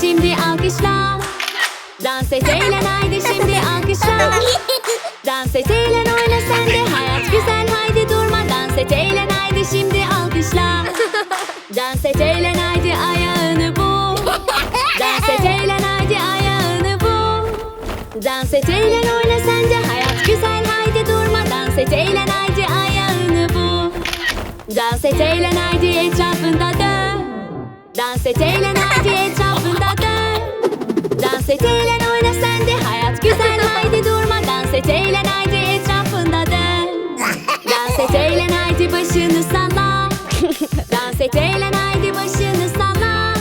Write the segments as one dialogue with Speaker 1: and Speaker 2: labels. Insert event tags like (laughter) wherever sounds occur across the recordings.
Speaker 1: şimdi alkışla Dans et eğlen haydi şimdi alkışla Dans et eğlen oyna sen de hayat güzel haydi durma. Dans et eğlen haydi şimdi alkışla Dans et eğlen haydi ayağını bul Dans et eğlen haydi ayağını bul Dans et eğlen oyna sen de hayat güzel haydi durma. Dans et eğlen haydi ayağını bul Dans et eğlen haydi etrafında dön Dans et eğlen haydi etrafında dön Dans et eğlen oyna sen de hayat güzel haydi durma Dans et eğlen haydi etrafında dön Dans et eğlen haydi başını salla Dans et eğlen haydi başını salla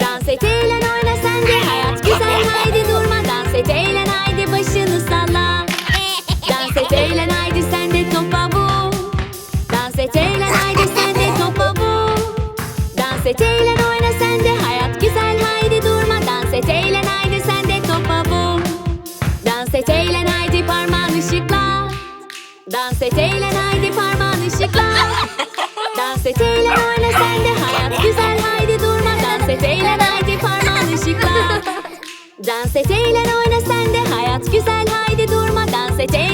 Speaker 1: Dans et eğlen oyna sen de hayat güzel haydi durma Dans et eğlen haydi başını salla Dans et eğlen haydi sen de topa vur Dans et eğlen haydi sen de topa vur Dans et eğlen sen de hayat güzel haydi durma. Dans et eğlen haydi sen de topa vur Dans et eğlen haydi parmağın ışıkla. Dans et eğlen haydi parmağın ışıkla. (laughs) Dans et eğlen oyna sen de hayat güzel haydi durma. Dans et eğlen haydi parmağın ışıkla. (laughs) Dans et eğlen oyna sen de hayat güzel haydi durma. Dans et eğlen